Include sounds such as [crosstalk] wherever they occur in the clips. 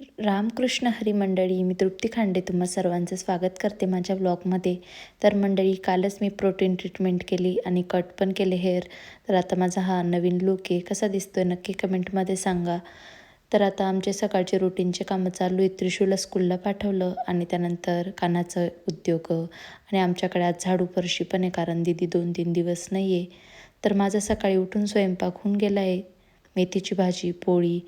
रामकृष्ण हरी मंडळी मी तृप्ती खांडे तुम्हा सर्वांचं स्वागत करते माझ्या ब्लॉगमध्ये. तर मंडळी कालच मी प्रोटीन ट्रीटमेंट केली आणि कट पण केले हेअर. तर आता माझा हा नवीन लुक आहे. कसा दिसतो आहे नक्की कमेंटमध्ये सांगा. तर आता आमचे सकाळचे रुटीनचे कामं चालू आहे त्रिशूला स्कूलला पाठवलं आणि त्यानंतर कानाचं उद्योग आणि आमच्याकडे आज झाडू फरशी पण आहे कारण दिदी दोन तीन दिवस नाही आहे तर माझा सकाळी उठून स्वयंपाक होऊन गेला आहे मेथीची भाजी पोळी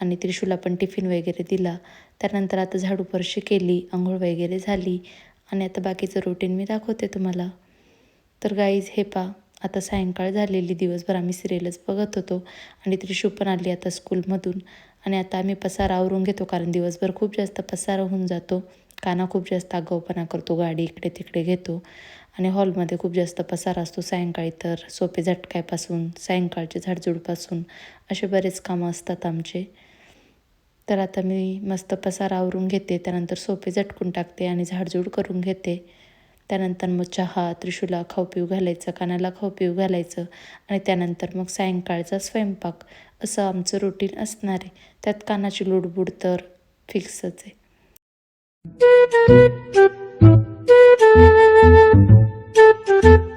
आणि त्रिशूला पण टिफिन वगैरे दिला. त्यानंतर आता झाडू फरशी केली आंघोळ वगैरे झाली. आणि आता बाकीचं रुटीन मी दाखवते तुम्हाला. तर गाईज हे पा आता सायंकाळ झालेली दिवसभर आम्ही सिरियलच बघत होतो. आणि त्रिशू पण आली आता स्कूलमधून आणि आता आम्ही पसारा आवरून घेतो कारण दिवसभर खूप जास्त पसारा होऊन जातो. काना खूप जास्त आगाऊपणा करतो गाडी इकडे तिकडे घेतो. आणि हॉलमध्ये खूप जास्त पसारा असतो सायंकाळी तर सोपे झटकायपासून सायंकाळचे झाडझुडपासून. असे बरेच कामं असतात आमचे. तर आता मी मस्त पसारा आवरून घेते त्यानंतर सोपे झटकून टाकते आणि झाडझूड करून घेते. त्यानंतर मग चहा त्रिशूला खाऊ पिऊ घालायचं कानाला खाऊ पिऊ घालायचं आणि त्यानंतर मग सायंकाळचा स्वयंपाक. असं आमचं रुटीन असणार आहे. त्यात कानाची लुडबुड तर फिक्सच आहे. [laughs]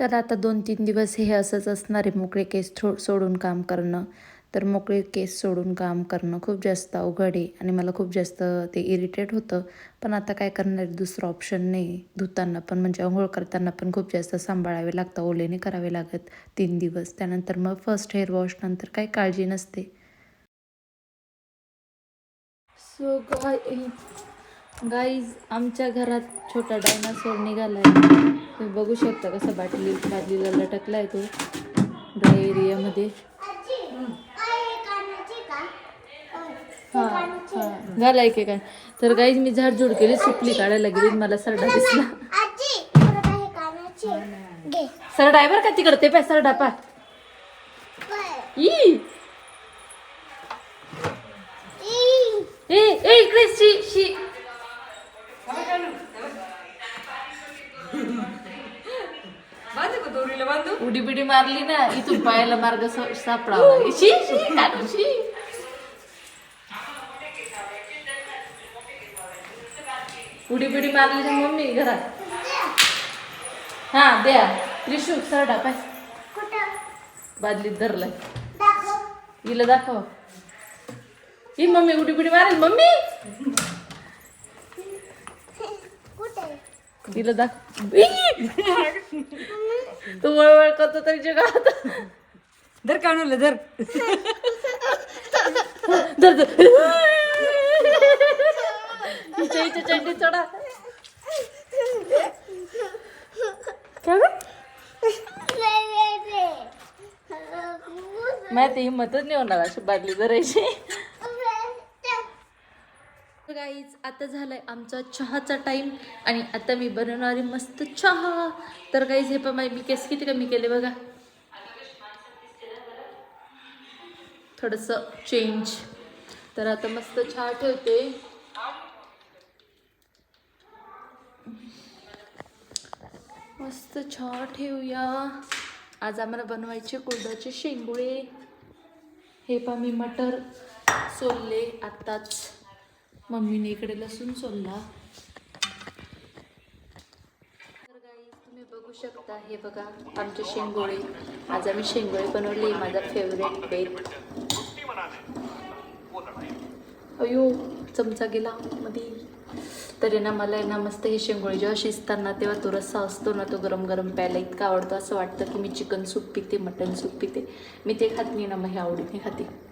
तर आता दोन तीन दिवस हे असंच असणार आहे मोकळे केस थो सोडून काम करणं. तर मोकळे केस सोडून काम करणं खूप जास्त अवघड आहे आणि मला खूप जास्त ते इरिटेट होतं. पण आता काय करणार दुसरं ऑप्शन नाही. धुताना पण म्हणजे आंघोळ करताना पण खूप जास्त सांभाळावे लागतं. ओलेने करावे लागत तीन दिवस. त्यानंतर मग फर्स्ट हेअर वॉश नंतर काही काळजी नसते. सो गाईज आमच्या घरात छोटा डायनासोर निघाला आहे तुम्ही बघू शकता कसा बाटली बाटलीला लटकलाय तो. ड्राय एरियामध्ये हा हा. झालाय की काय तर गाईज मी झाडझूड केली सुपली काढायला गेली मला सरडा दिसला. सरडा आहे बरं का तिकडे ते पाय सरडा पा इकडे शी शी. उडी बिडी मारली ना इथून पायाला मार्ग स- सापडावा. लागेल शी शी काढू, शी. उडी बिडी मारली ना मम्मी घरात. हा द्या. त्रिशू सरडा पाय. बादलीत धरलाय. हिला दाखव. ही मम्मी उडी बिडी मारेल मम्मी? तिला दाखव ई! तू वळवळ करतो तरी जगात धर काढून धर. धर धर. हिच्या चंडी चढा. काय? माहिती हिंमतच नाही होणार अशी बादली धरायची. आता झाला आहे आमचा चहाचा टाईम आणि आता मी बनवणार आहे मस्त चहा. तर काही हे पण मी केस किती कमी केले बघा. थोडस चेंज तर आता मस्त चहा ठेवते. मस्त चहा ठेवूया. आज आम्हाला बनवायचे कुर्दाचे शेंगुळे. हे पा मी मटर सोलले आत्ताच. मम्मीने इकडे लसूण सोलला. तर guys, तुम्ही बघू शकता हे बघा आमचे शेंगोळे. आज आम्ही शेंगोळे बनवले माझा फेवरेट बेट अयो चमचा गेला मध्ये तर ना मला आहे ना मस्त हे शेंगोळे जेव्हा शिजताना तेव्हा तो रस्सा असतो ना तो गरम गरम प्यायला इतका आवडतो. असं वाटतं की मी चिकन सूप पिते मटन सूप पिते. मी ते खात नाही ना मग हे आवडीने खाते.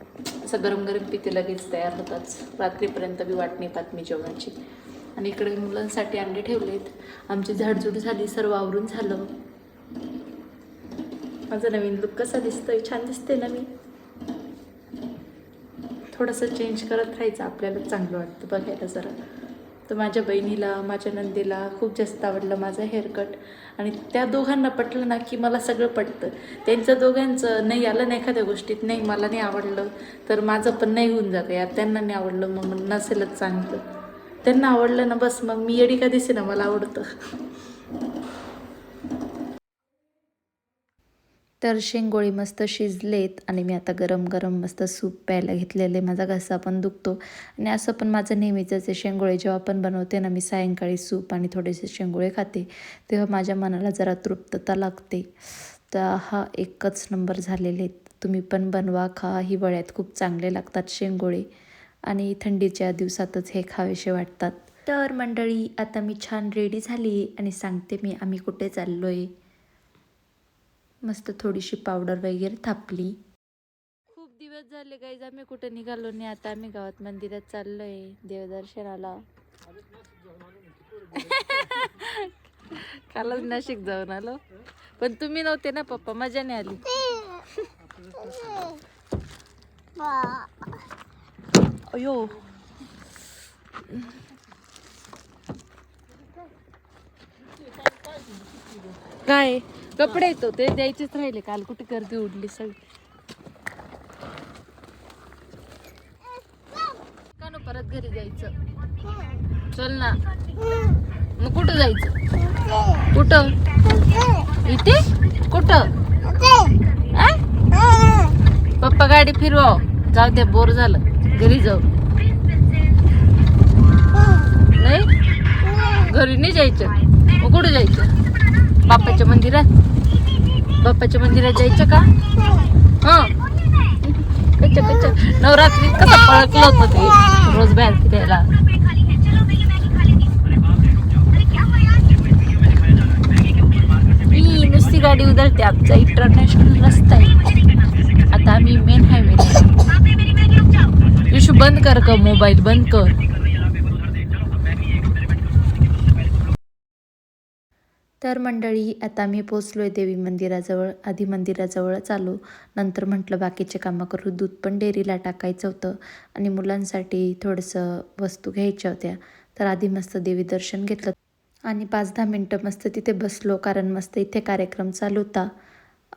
असं गरम गरम पिते लगेच तयार होतात. रात्रीपर्यंत बी वाट नाही पाहत मी जेवणाची. आणि इकडे मुलांसाठी अंडे ठेवलेत. आमची झाडझूड झाली सर्व आवरून झालं. माझा नवीन लुक कसा दिसतोय? छान दिसते ना मी. थोडंसं चेंज करत राहायचं आपल्याला चांगलं वाटतं बघायला जरा. तर माझ्या बहिणीला माझ्या नंदीला खूप जास्त आवडलं माझं हेअरकट आणि त्या दोघांना पटलं ना की मला सगळं पटतं. त्यांचं दोघांचं नाही आलं नाही एखाद्या गोष्टीत नाही मला नाही आवडलं तर माझं पण नाही होऊन जातं यार. त्यांना नाही आवडलं मग नसेलच चांगलं. त्यांना आवडलं ना बस मग मी येडी का दिसे ना मला आवडतं. तर शेंगोळी मस्त शिजलेत आणि मी आता गरम गरम मस्त सूप प्यायला घेतलेले. माझा घसा पण दुखतो. आणि असं पण माझं नेहमीच आहे शेंगोळे जेव्हा पण बनवते ना मी सायंकाळी सूप आणि थोडेसे शेंगोळे खाते. तेव्हा माझ्या मनाला जरा तृप्तता लागते. तर हा एकच नंबर झालेले आहेत. तुम्ही पण बनवा खा. हिवाळ्यात खूप चांगले लागतात शेंगोळे. आणि थंडीच्या दिवसातच हे खावेसे वाटतात. तर मंडळी आता मी छान रेडी झाली आणि सांगते मी आम्ही कुठे चाललो आहे मस्त थोडीशी पावडर वगैरे थापली. खूप दिवस झाले गाईज आम्ही कुठे निघालो नाही. आता आम्ही गावात मंदिरात चाललोय देवदर्शनाला. कालच नाशिक जाऊन आलो. पण तुम्ही नव्हते ना पप्पा मजा नाही आली. [laughs] अयो. काय कपडे येतो ते द्यायचेच राहिले काल कुठे गर्दी उडली सगळी. का परत घरी जायचं. चल ना. मग कुठं जायचं? कुठं? इथे? कुठं? पप्पा गाडी फिरवा जाऊ दे बोर झालं. घरी जाऊ. नाही? घरी नाही जायचं. मग कुठं जायचं? बाप्पाच्या मंदिरात? बाप्पाच्या मंदिरात जायचं का? हा. कच्च्या कच्च्या नवरात्रीत कसं पळकलं होतं ते? रोज बाहेर फिरायला. ही नुसती गाडी उधळते. आमचा इंटरनॅशनल रस्ता आहे. आता आम्ही मेन हायवे विशू बंद कर का मोबाईल बंद कर. तर मंडळी आता मी पोचलो आहे देवी मंदिराजवळ आधी मंदिराजवळच आलो नंतर म्हटलं बाकीचे कामं करू. दूध पण डेअरीला टाकायचं होतं आणि मुलांसाठी थोडंसं वस्तू घ्यायच्या होत्या. तर आधी मस्त देवी दर्शन घेतलं आणि पाच दहा मिनटं मस्त तिथे बसलो कारण मस्त इथे कार्यक्रम चालू होता.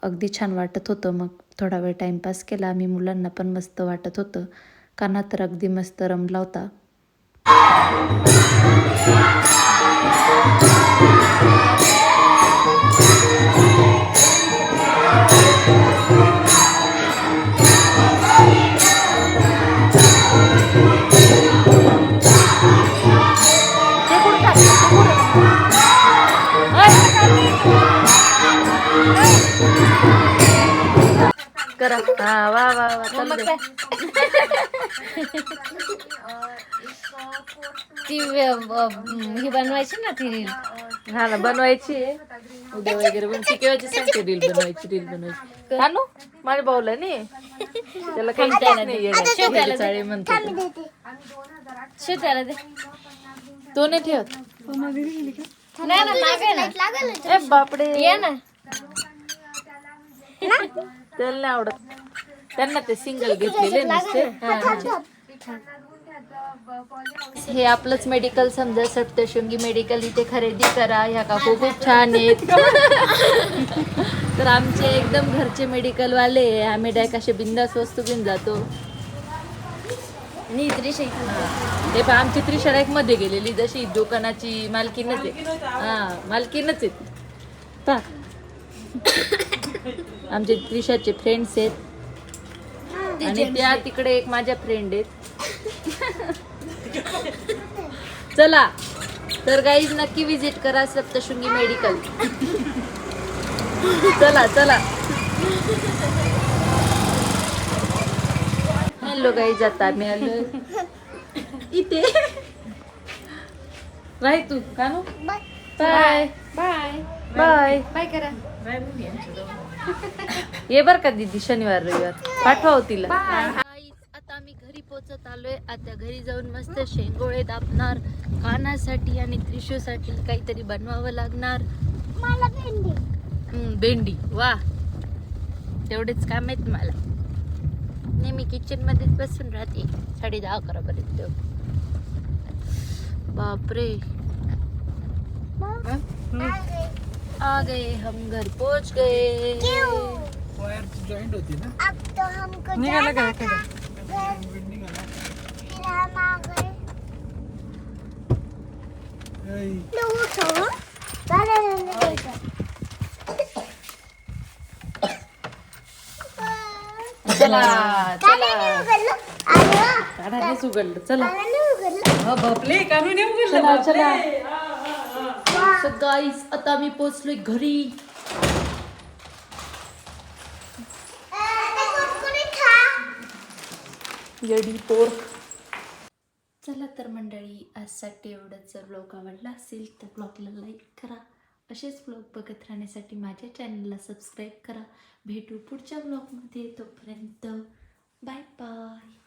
अगदी छान वाटत होतं. मग थोडा वेळ टाईमपास केला. आम्ही मुलांना पण मस्त वाटत होतं. काना तर अगदी मस्त रमला होता. करा हा वा वा वा चालू दे. [laughs] ती ही बनवायची ना ती रील? हा ना बनवायची आहे. उद्या वगैरे पण केव्हाची सांगते रील बनवायची रील बनवायची कानू माझ्या भाऊला नाही त्याला काही नाही. चाळी म्हणतो तो. शिवत्याला दे तो नाही ठेवत? नाही ना मागे ना। ए बापडे ये ना। त्याला नाही आवडत। त्यांना ते सिंगल घेतलेले नसते। हे। आपलंच मेडिकल समजा सप्तशृंगी मेडिकल इथे खरेदी करा ह्या काकू खूप छान आहेत. तर आमचे एकदम घरचे मेडिकल वाले आहे. आम्ही डायरेक्ट असे बिंदास वस्तू घेऊन जातो. मी त्रिशा ते पण आमची त्रिशा मध्ये गेलेली जशी दुकानाची मालकीनच आहे. हा मालकीनच आहेत. पहा. आमचे त्रिशाचे फ्रेंड्स आहेत. आणि त्या तिकडे एक माझ्या फ्रेंड आहेत. चला. तर गाईज नक्की विजिट करा सप्तशृंगी मेडिकल चला चला. हॅलो गाईज आता आम्ही आलो इथे. राय तू कानू. बाय बाय बाय बाय करा. ये बर का दीदी शनिवार रविवार. पाठवा हो तिला. आता आम्ही घरी पोचत आलोय. आता घरी जाऊन मस्त शेंगोळे दाबणार कानासाठी आणि त्रिशूसाठी काहीतरी बनवावं लागणार. भेंडी. वा. तेवढेच काम आहेत मला. नेहमी किचन मध्येच बसून राहते. साडे दहा अकरा पर्यंत. बापरे. आ गए हम घर पहुंच गए। वायरची जॉईंट होती ना? अब तो हमको का? था जॉईंट निघाला. फिर हम आ गए। उठो चला काढायलाच उघडलं चला गाना नहीं उगल हा बापले कानून येऊन गेलं चला बापले. चला। सो गाईस आता मी पोचलोय घरी. येडी पोर. चला तर मंडळी आजसाठी एवढंच जर ब्लॉग आवडला असेल तर ब्लॉगला लाईक करा. असेच ब्लॉग बघत राहण्यासाठी माझ्या चॅनलला सबस्क्राईब करा. भेटू पुढच्या ब्लॉगमध्ये तोपर्यंत बाय बाय